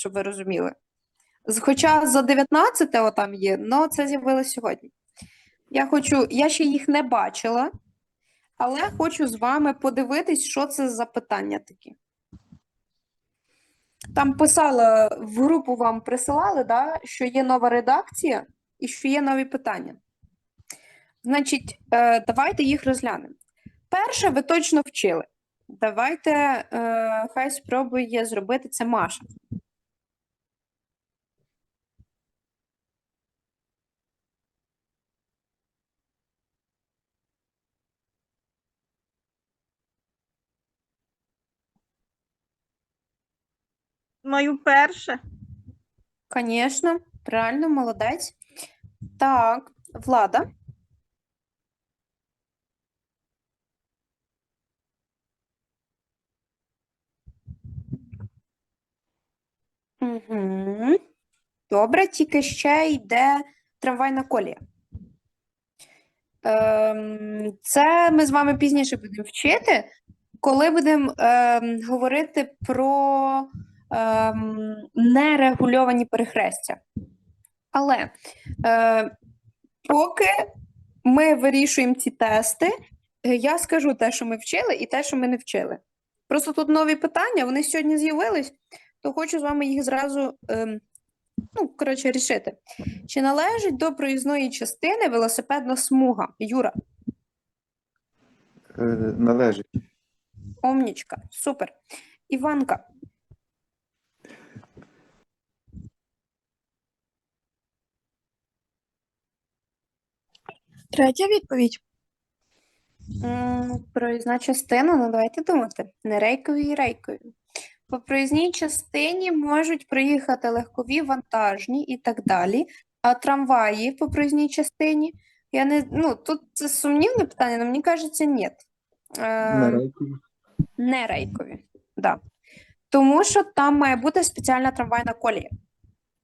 щоб ви розуміли. Хоча за 19 там є, але це з'явилось сьогодні. Я хочу, я ще їх не бачила, але хочу з вами подивитись, що це за питання такі. Там писала в групу вам присилали, да, що є нова редакція і що є нові питання. Значить, е, давайте їх розглянемо. Перше, ви точно вчили. Давайте е, хай спробує зробити це Маша. Мою перше. Звісно, правильно, молодець. Так, Влада. Угу. Добре, тільки ще йде трамвайна колія. Ем, це ми з вами пізніше будемо вчити, коли будемо ем, говорити про нерегульовані перехрестя. Але е, поки ми вирішуємо ці тести, е, я скажу те, що ми вчили, і те, що ми не вчили. Просто тут нові питання, вони сьогодні з'явились, то хочу з вами їх зразу, ем, ну, коротше, рішити. Чи належить до проїзної частини велосипедна смуга? Юра, Е, Належить. Омнічка, супер. Іванка, Третя відповідь. М, Проїзна частина, ну давайте думати. Не рейкові і рейкові. По проїзній частині можуть проїхати легкові, вантажні і так далі. А трамваї по проїзній частині, я не, ну, тут це сумнівне питання, але мені кажеться, ні. Е, На не рейкові, да. Тому що там має бути спеціальна трамвайна колія.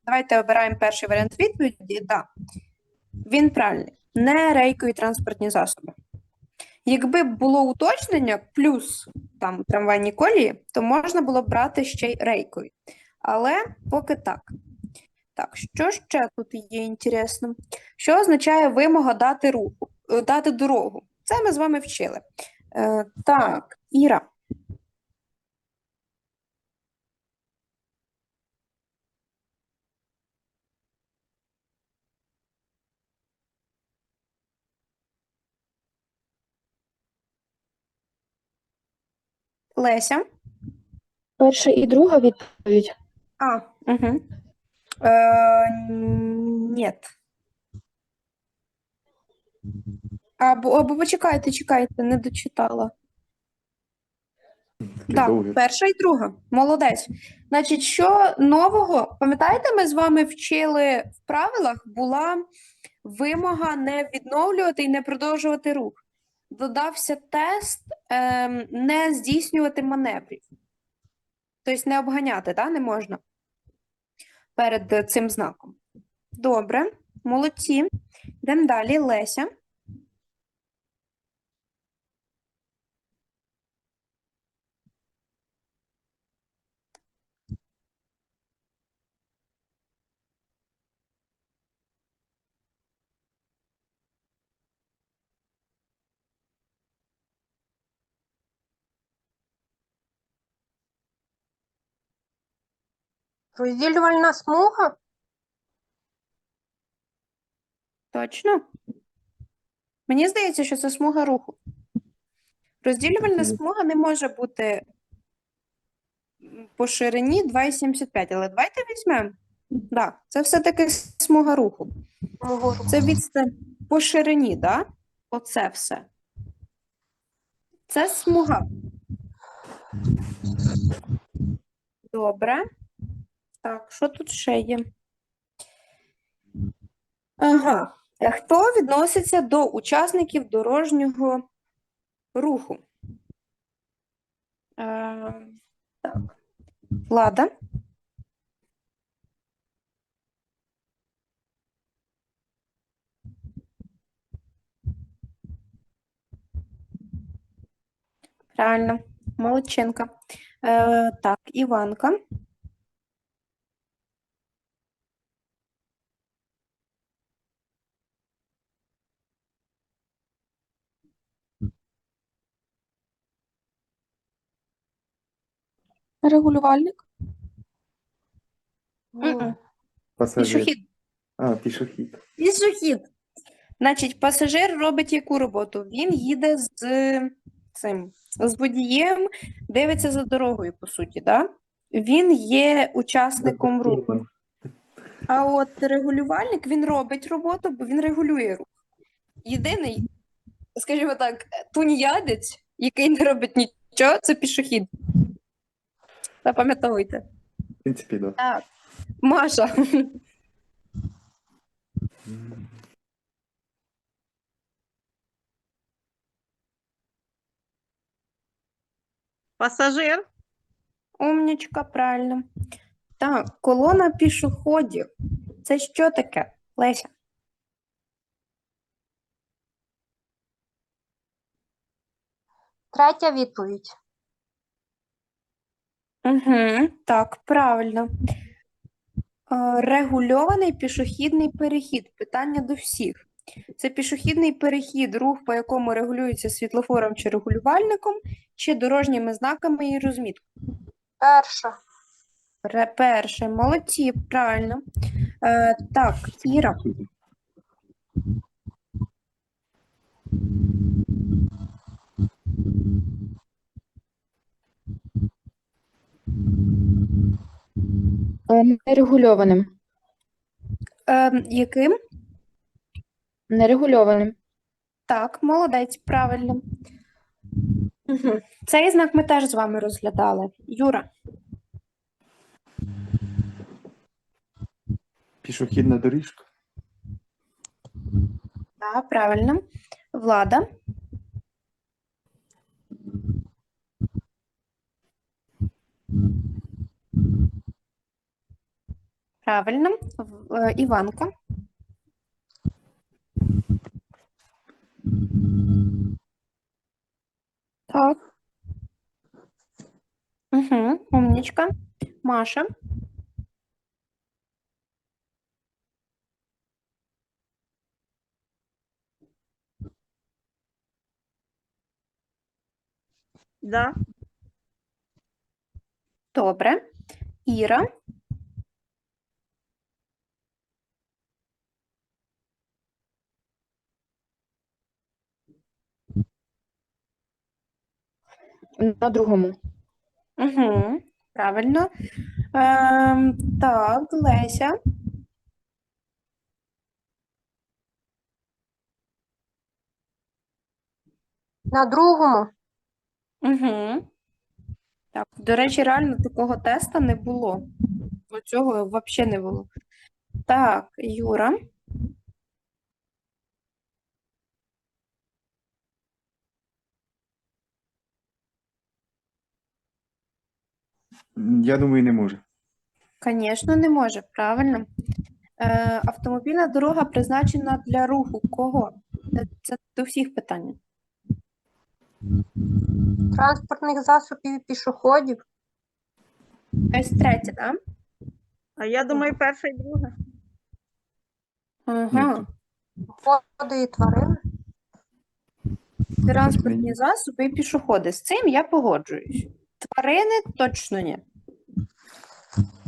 Давайте обираємо перший варіант відповіді. Да. Він правильний. Не рейкові транспортні засоби. Якби було уточнення плюс там трамвайні колії, то можна було б брати ще й рейкові. Але поки так. Так, що ще тут є інтересно? Що означає вимога дати руху, дати дорогу? Це ми з вами вчили. Е, так, Іра. Леся. Перша і друга відповідь. А, угу. Е, нет. Або, або почекайте, чекайте, не дочитала. Так, довге. перша і друга. Молодець. Значить, що нового? Пам'ятаєте, ми з вами вчили в правилах була вимога не відновлювати і не продовжувати рух. Додався тест е, не здійснювати маневрів. Тобто не обганяти, да? не можна перед е, цим знаком. Добре, молодці. Йдемо далі. Леся. Розділювальна смуга. Точно? Мені здається, що це смуга руху. Розділювальна смуга не може бути по ширині 2,75, але давайте візьмемо. Да, це все-таки смуга руху. Це відстань по ширині, да? Оце все. Це смуга. Добре. Так, що тут ще є? Ага. Е, Хто відноситься до учасників дорожнього руху? Е, так. Влада. Правильно, молодчинка. Е, так, Іванка. Регулювальник. Пасажир. Пішохід. А, пішохід. Пішохід. Значить, пасажир робить яку роботу? Він їде з цим, з водієм, дивиться за дорогою, по суті, да? Він є учасником руху. А от регулювальник він робить роботу, бо він регулює рух. Єдиний, скажімо так, тунеядець, який не робить нічого, це пішохід. Запам'ятовуйте. В принципі, да. Так. Маша. Пасажир. Умнічка, правильно. Так, колона пішоходів. Це що таке, Леся? Третя відповідь. Угу, так, правильно. Е, Регульований пішохідний перехід. Питання до всіх. Це пішохідний перехід, рух, по якому регулюється світлофором чи регулювальником, чи дорожніми знаками і розміткою. Перша. Ре- Перше, молодці, правильно. Е, так, Іра. Нерегульованим. Е, яким? Нерегульованим. Так, молодець, правильно. Угу. Цей знак ми теж з вами розглядали. Юра. Пішохідна доріжка. Так, правильно. Влада. Правильно. Е, Іванка. Так. Угу, умничка. Маша. Да. Добре. Іра. На другому. Угу, правильно. Ем, так, Леся. На другому. Угу. Так, до речі, реально такого теста не було. Оцього взагалі не було. Так, Юра. Я думаю, не може. Звісно, не може, правильно. Е, автомобільна дорога призначена для руху. Кого? Це, це до всіх питання. Транспортних засобів і пішоходів. Ось третє, так? А я думаю, перша і друга. Ага. Води і тварини. Транспортні засоби і пішоходи. З цим я погоджуюсь. Тварини точно ні.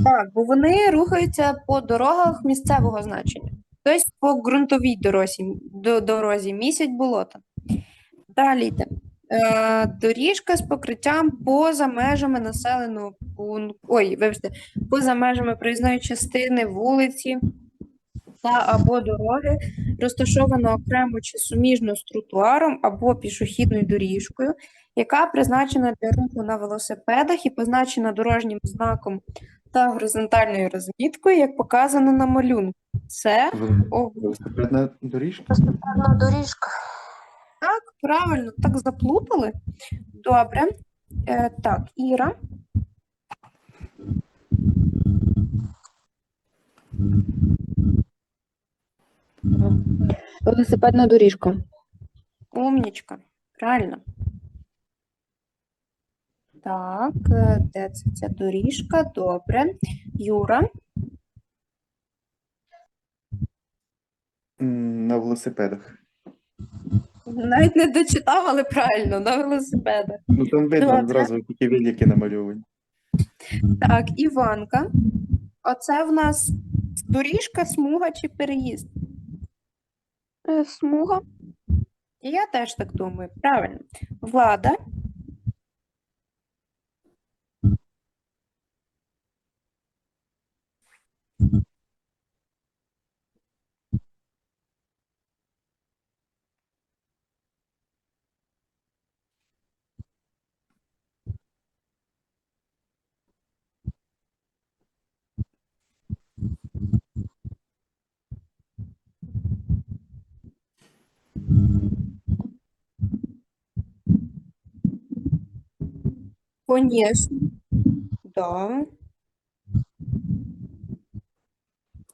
Так, бо вони рухаються по дорогах місцевого значення. Тобто по ґрунтовій дорозі, до, дорозі місяць болота. Далі йде. Е, доріжка з покриттям поза межами населеного пункту. Ой, вибачте, поза межами проїзної частини вулиці та або дороги, розташована окремо чи суміжно з тротуаром або пішохідною доріжкою, яка призначена для руху на велосипедах і позначена дорожнім знаком та горизонтальною розміткою, як показано на малюнку. Це Вел- Велосипедна доріжка. Велосипедна доріжка. так, правильно, так заплутали. Добре. Е, так, Іра. Велосипедна доріжка. Умнічка. Правильно. Так, е, де це ця доріжка? Добре. Юра. На велосипедах. Навіть не дочитав, але правильно, на велосипедах. Ну там видно Добре. одразу тільки велики намальовані. Так, Іванка. Оце в нас доріжка, смуга чи переїзд? Е, Смуга. Я теж так думаю. Правильно. Влада. Конечно. Да.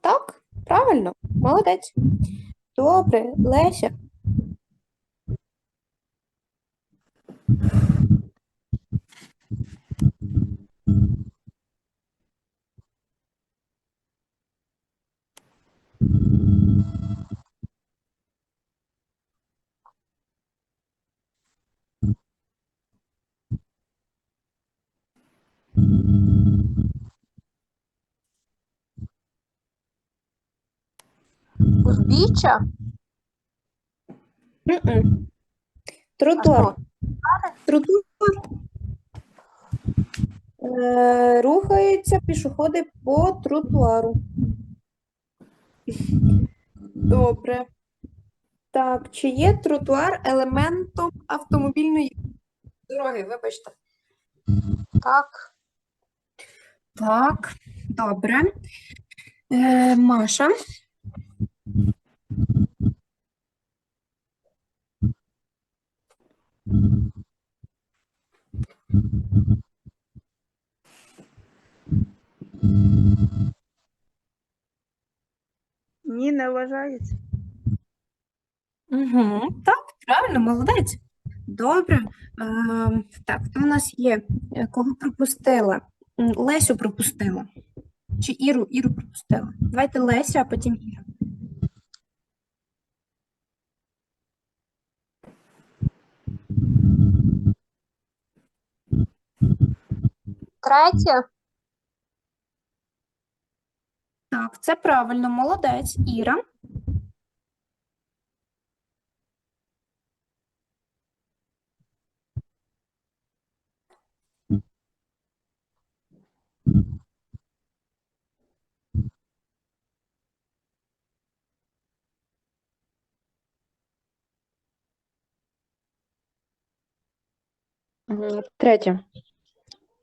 Так, правильно, молодець. Добре, Леся. Узбіччя? Мгм. Тротуар. Тротуар. Е, рухаються пішоходи по тротуару. Добре. Так, чи є тротуар елементом автомобільної дороги? Вибачте. Так. Так, добре. Е, Маша. Ні, не вважається. Угу. Так, правильно, молодець. Добре. Е, так, хто у нас є? Е, Кого пропустила? Лесю пропустила. Чи Іру? Іру пропустила. Давайте Леся, а потім Іра. Третє. Так, це правильно, молодець. Іра. Третє.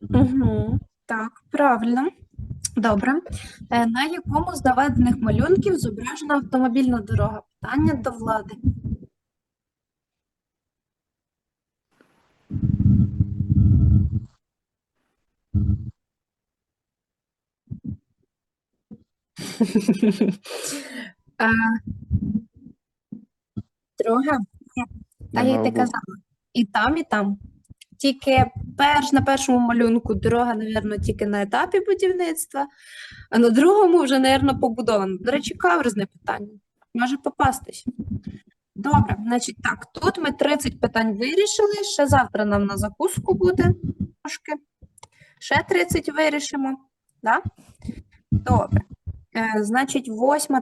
Угу. Так, правильно. Добре. Е, На якому з наведених малюнків зображена автомобільна дорога? Питання до влади. А, Дорога? Ні. Так як ти казала. І там, і там. Тільки перш, на першому малюнку дорога, напевно, тільки на етапі будівництва, а на другому вже, напевно, побудована. До речі, каверзне питання. Може попастись. Добре, значить так, тут ми 30 питань вирішили. Ще завтра нам на закуску буде трошки. Ще 30 вирішимо. Да? Добре. Е, значить, восьма